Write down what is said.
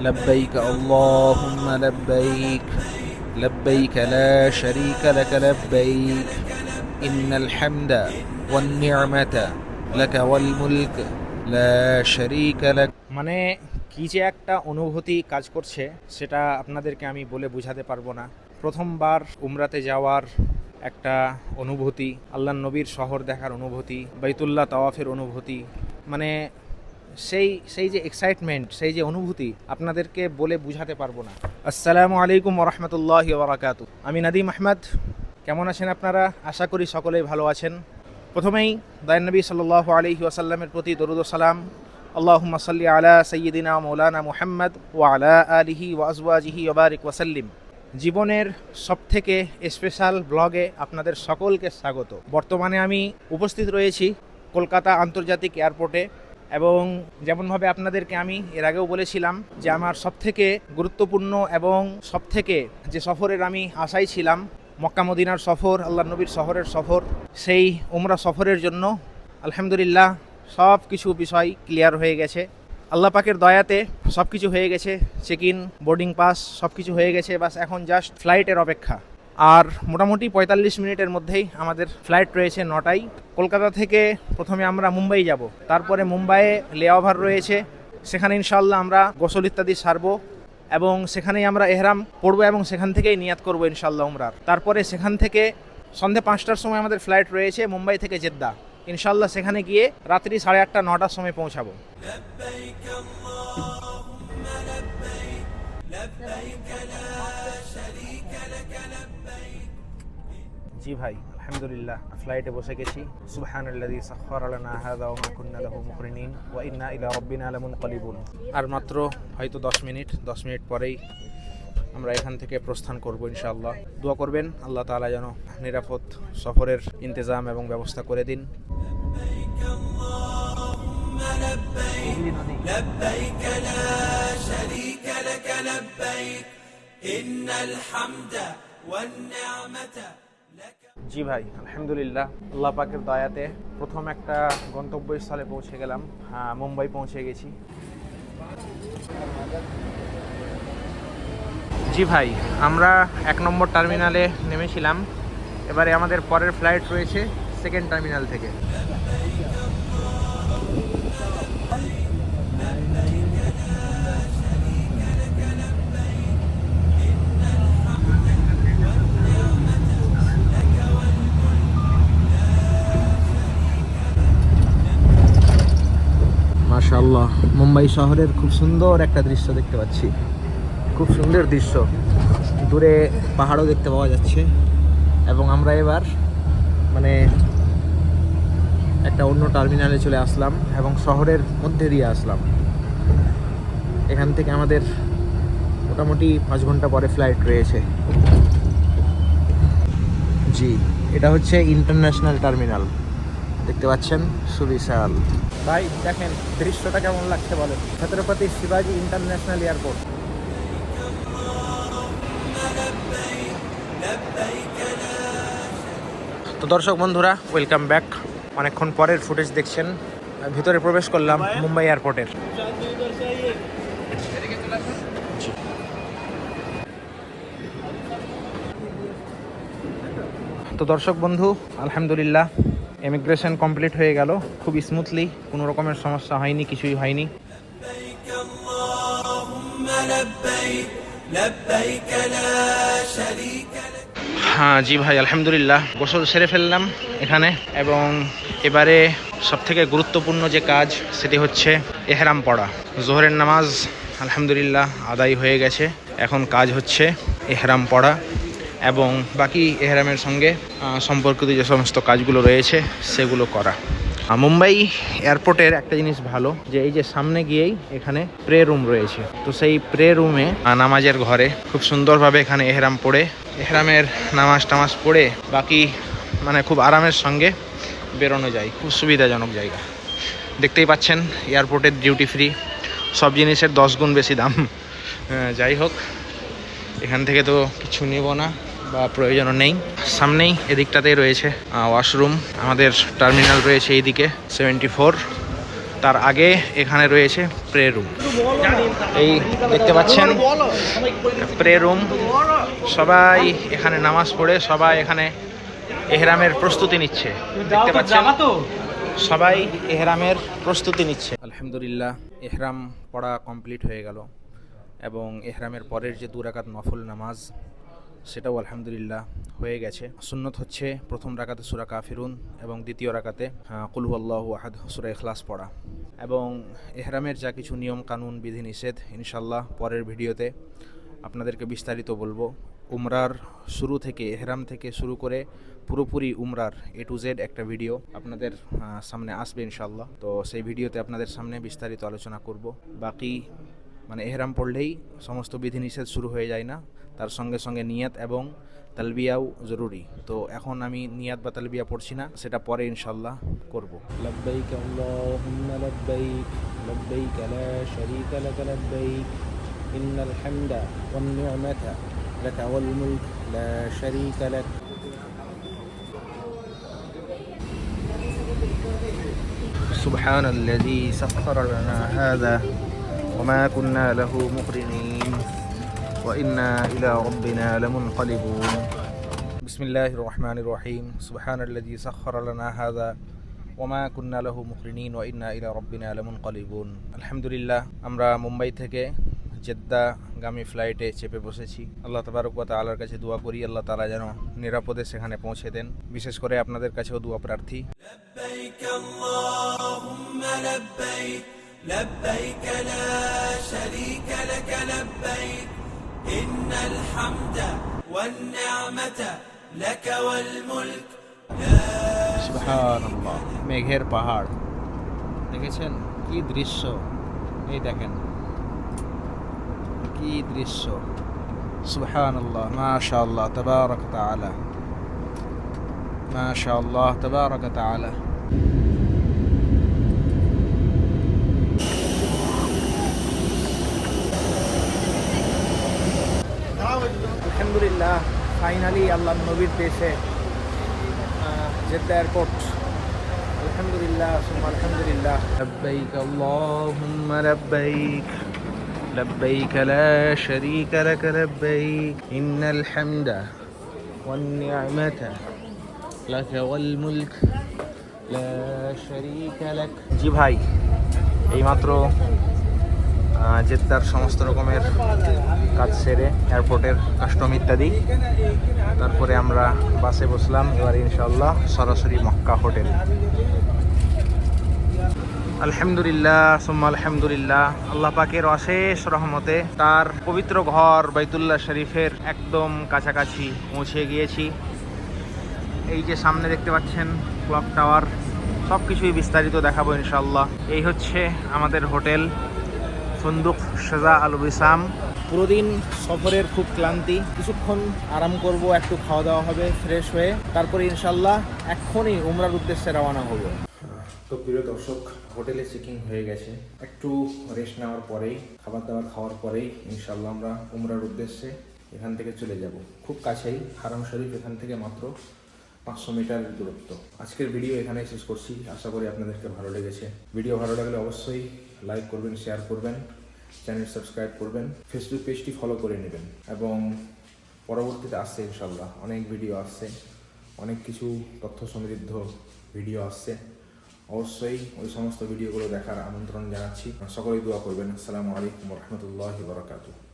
لبيك اللهم لبيك لبيك لا شريك لك لبيك إن الحمد والنعمة لك والملك لا شريك لك মানে কি যে একটা অনুভূতি কাজ করছে সেটা আপনাদেরকে আমি বলে বোঝাতে পারবো না প্রথমবার উমরাতে যাওয়ার একটা অনুভূতি আল্লাহ নবীর শহর দেখার অনুভূতি বাইতুল্লাহ তাওয়াফের অনুভূতি মানে সেই সেই যে এক্সাইটমেন্ট সেই যে অনুভূতি আপনাদেরকে বলে বুঝাতে পারব না। আসসালামু আলাইকুম রহমতুল্লাহ বারাকাত আমি নাদিম আহমেদ। কেমন আছেন আপনারা? আশা করি সকলেই ভালো আছেন। প্রথমেই দয়ান নবী সাল্লাহ আলহি ওয়াসাল্লামের প্রতি দরুদ ও সালাম। আল্লাহুম্মা সাল্লি আলা সৈয়দিনা মৌলানা মুহাম্মদ ওয়া আলা আলিহি ওয়া আজওয়াজিহি ওবারিক ওয়াসাল্লিম। জীবনের সবথেকে স্পেশাল ব্লগে আপনাদের সকলকে স্বাগত। বর্তমানে আমি উপস্থিত রয়েছি কলকাতা আন্তর্জাতিক এয়ারপোর্টে এবং যেমনভাবে আপনাদেরকে আমি এর আগেও বলেছিলাম যে আমার সবথেকে গুরুত্বপূর্ণ এবং সবথেকে যে সফরের আমি আশাই ছিলাম, মক্কা মদিনার সফর আল্লাহ নবীর শহরের সফর, সেই উমরা সফরের জন্য আলহামদুলিল্লাহ সব কিছু বিষয় ক্লিয়ার হয়ে গেছে। আল্লাহ পাকের দয়াতে সব কিছু হয়ে গেছে চেক ইন বোর্ডিং পাস সব কিছু হয়ে গেছে, বাস এখন জাস্ট ফ্লাইটের অপেক্ষা। আর মোটামুটি পঁয়তাল্লিশ মিনিটের মধ্যেই আমাদের ফ্লাইট রয়েছে নটায়। কলকাতা থেকে প্রথমে আমরা মুম্বাই যাব। তারপরে মুম্বাইয়ে লেওভার রয়েছে। সেখানে ইনশাল্লাহ আমরা গোসল ইত্যাদি সারবো এবং সেখানেই আমরা এহরাম পড়ব এবং সেখান থেকেই নিয়াত করব ইনশাল্লাহ উমরার। তারপরে সেখান থেকে সন্ধে পাঁচটার সময় আমাদের ফ্লাইট রয়েছে মুম্বাই থেকে জেদ্দা। ইনশাল্লাহ সেখানে গিয়ে রাত্রি সাড়ে আটটা, নটার সময় পৌঁছাবো। জি ভাই আলহামদুলিল্লাহ ফ্লাইটে বসে গেছি সুবহানাল্লাযী সাখখারা লানা হাযা ওয়া মা কুন্না লাহু মুকরিনিন ওয়া ইন্না ইলা রাব্বিনা লামুনকালিবুন আর মাত্র হয়তো 10 মিনিট 10 মিনিট পরেই আমরা এখান থেকে প্রস্থান করব ইনশাআল্লাহ দোয়া করবেন আল্লাহ তাআলা যেন নিরাপদ সফরের ইন্তজাম এবং ব্যবস্থা করে দিন لبيك لا شريك لك لبيك إن الحمد والنعمة لك জি ভাই, আলহামদুলিল্লাহ। আল্লাহ পাকের দয়াতে প্রথম একটা গন্তব্যস্থলে পৌঁছে গেলাম। হ্যাঁ মুম্বাই পৌঁছে গেছি। জি ভাই, আমরা এক নম্বর টার্মিনালে নেমেছিলাম। এবারে আমাদের পরের ফ্লাইট রয়েছে সেকেন্ড টার্মিনাল থেকে। মুম্বাই শহরের খুব সুন্দর একটা দৃশ্য দেখতে পাচ্ছি। খুব সুন্দর দৃশ্য। দূরে পাহাড়ও দেখতে পাওয়া যাচ্ছে। এবং আমরা এবার মানে একটা অন্য টার্মিনালে চলে আসলাম এবং শহরের মধ্যে দিয়ে আসলাম। এখান থেকে আমাদের মোটামুটি পাঁচ ঘণ্টা পরে ফ্লাইট রয়েছে। জি, এটা হচ্ছে ইন্টারন্যাশনাল টার্মিনাল দেখতে পাচ্ছেন সুবিশাল। ভাই দেখেন দৃশ্যটা কেমন লাগছে বলেন? ছত্রপতি শিবাজি ইন্টারন্যাশনাল এয়ারপোর্ট। তো দর্শক বন্ধুরা ওয়েলকাম ব্যাক অনেকক্ষণ পরের ফুটেজ দেখছেন। ভিতরে প্রবেশ করলাম মুম্বাই? এয়ারপোর্টের। তো দর্শক বন্ধু আলহামদুলিল্লাহ ইমিগ্রেশন কমপ্লিট হয়ে গেল। খুব স্মুথলি কোনো রকমের সমস্যা হয়নি কিছুই হয়নি। হ্যাঁ জি ভাই আলহামদুলিল্লাহ। গোসল সেরে ফেললাম এখানে এবং এবারে সবথেকে গুরুত্বপূর্ণ যে কাজ সেটি হচ্ছে এহরাম পড়া। জোহরের নামাজ আলহামদুলিল্লাহ আদায় হয়ে গেছে। এখন কাজ হচ্ছে এহরাম পড়া। এবং বাকি এহরামের সঙ্গে সম্পর্কিত যে সমস্ত কাজগুলো রয়েছে, সেগুলো করা। মুম্বাই এয়ারপোর্টের একটা জিনিস ভালো, যে এই যে সামনে গিয়েই এখানে প্রে রুম রয়েছে। তো সেই প্রে রুমে নামাজের ঘরে খুব সুন্দরভাবে এখানে এহরাম পড়ে, এহরামের নামাজ টামাজ পড়ে, বাকি মানে খুব আরামের সঙ্গে বেরোনো যায়। খুব সুবিধাজনক জায়গা। দেখতেই পাচ্ছেন, এয়ারপোর্টের ডিউটি ফ্রি সব জিনিসের দশ গুণ বেশি দাম। যাই হোক, এখান থেকে তো কিছু নেব না। বা প্রয়োজনও নেই। সামনেই এদিকটাতেই রয়েছে ওয়াশরুম আমাদের টার্মিনাল রয়েছে এইদিকে সেভেন্টি ফোর তার আগে এখানে রয়েছে প্রে রুম এই দেখতে পাচ্ছেন প্রে রুম সবাই এখানে নামাজ পড়ে, সবাই এখানে এহরামের প্রস্তুতি নিচ্ছে। দেখতে পাচ্ছেন, সবাই এহরামের প্রস্তুতি নিচ্ছে। আলহামদুলিল্লাহ, এহরাম পড়া কমপ্লিট হয়ে গেল। এবং এহরামের পরের যে দুরাকাত নফল নামাজ সেটাও আলহামদুলিল্লাহ হয়ে গেছে। সুন্নত হচ্ছে প্রথম রাকাতে সুরা কাফিরুন এবং দ্বিতীয় রাকাতে কুলু আল্লাহ আহাদ, সুরা ইখলাস পড়া। এবং এহরামের যা কিছু নিয়ম, কানুন, বিধি, নিষেধ ইনশাল্লাহ পরের ভিডিওতে আপনাদেরকে বিস্তারিত বলব। উমরার শুরু থেকে, এহরাম থেকে শুরু করে পুরোপুরি উমরার এ টু জেড একটা ভিডিও আপনাদের সামনে আসবে ইনশাল্লাহ তো সেই ভিডিওতে আপনাদের সামনে বিস্তারিত আলোচনা করব। বাকি মানে এহরাম পড়লেই সমস্ত বিধিনিষেধ শুরু হয়ে যায় না। তার সঙ্গে সঙ্গে নিয়াত এবং তালবিয়াও জরুরি তো এখন আমি নিয়াত বা তালবিয়া পড়ছি না সেটা পরে ইনশাল্লাহ করব لبيك اللهم لبيك لبيك لا شريك لك لبيك إن الحمد والنعمة لك والملك لا شريك لك سبحان الذي سخر لنا هذا وما كنا له مقرنين وإنا إلى ربنا لمنقلبون بسم الله الرحمن الرحيم سبحان الذي سخر لنا هذا وما كنا له مقرنين وإنا إلى ربنا لمنقلبون الحمد لله আমরা মুম্বাই থেকে জেদ্দা গামী ফ্লাইটে চেপে বসেছি আল্লাহ তাবারক ওয়া তাআলার কাছে দোয়া করি আল্লাহ তাআলা যেন নিরাপদে সেখানে পৌঁছে দেন বিশেষ করে আপনাদের কাছেও দোয়া প্রার্থী لبيك اللهم لبيك لبيك لا شريك لك لبيك والنعمة لك والملك সুবহানাল্লাহ মেঘের পাহাড় দেখেছেন কি দৃশ্য এই দেখেন কি দৃশ্য সুবহানাল্লাহ মাশাআল্লাহ তাবারাক তাআলা মাশাআল্লাহ তাবারাক তাআলা আলহামদুলিল্লাহ ফাইনালি আল্লাহ নবীর দেশে জেদ্দা এয়ারপোর্ট আলহামদুলিল্লাহ সুম্মা আলহামদুলিল্লাহ لبيك اللهم لبيك لبيك لا شريك لك لبيك إن الحمد والنعمة لك والملك لا شريك لك জি ভাই এইমাত্র আহ, জেদ্দার সমস্ত রকমের কাজ সেরে এয়ারপোর্টের কাস্টম ইত্যাদি। তারপরে আমরা বাসে বসলাম, এবার ইনশাল্লাহ সরাসরি মক্কা হোটেল। আলহামদুলিল্লাহ, সুম্মা আলহামদুলিল্লাহ। আল্লাহ পাকের অশেষ রহমতে তার পবিত্র ঘর বাইতুল্লাহ শরীফের একদম কাছাকাছি পৌঁছে গিয়েছি। এই যে সামনে দেখতে পাচ্ছেন ক্লক টাওয়ার সব কিছুই বিস্তারিত দেখাবো ইনশাল্লাহ এই হচ্ছে আমাদের হোটেল। ফন্দুক সাজা আল বিসাম পুরো দিন সফরের খুব ক্লান্তি। কিছুক্ষণ আরাম করব একটু খাওয়া দাওয়া হবে ফ্রেশ হয়ে। তারপরে ইনশাল্লাহ এক্ষুনি উমরার উদ্দেশ্যে রওনা হব। তো প্রিয় দর্শক হোটেলে চেকিং হয়ে গেছে। একটু রেস্ট নেওয়ার পরেই খাবার দাবার খাওয়ার পরেই ইনশাল্লাহ আমরা উমরার উদ্দেশ্যে এখান থেকে চলে যাব। খুব কাছেই হারাম শরীফ এখান থেকে মাত্র পাঁচশো মিটার দূরত্ব। আজকের ভিডিও এখানে শেষ করছি। আশা করি আপনাদেরকে ভালো লেগেছে। ভিডিও ভালো লাগলে অবশ্যই লাইক করবেন শেয়ার করবেন চ্যানেল সাবস্ক্রাইব করবেন ফেসবুক পেজটি ফলো করে নেবেন এবং পরবর্তীতে আসছে ইনশাল্লাহ অনেক ভিডিও আসছে, অনেক কিছু তথ্য সমৃদ্ধ ভিডিও আসছে। অবশ্যই ওই সমস্ত ভিডিওগুলো দেখার আমন্ত্রণ জানাচ্ছি। সকলেই দোয়া করবেন। আসসালামু আলাইকুম রহমতুল্লাহ বরকাতু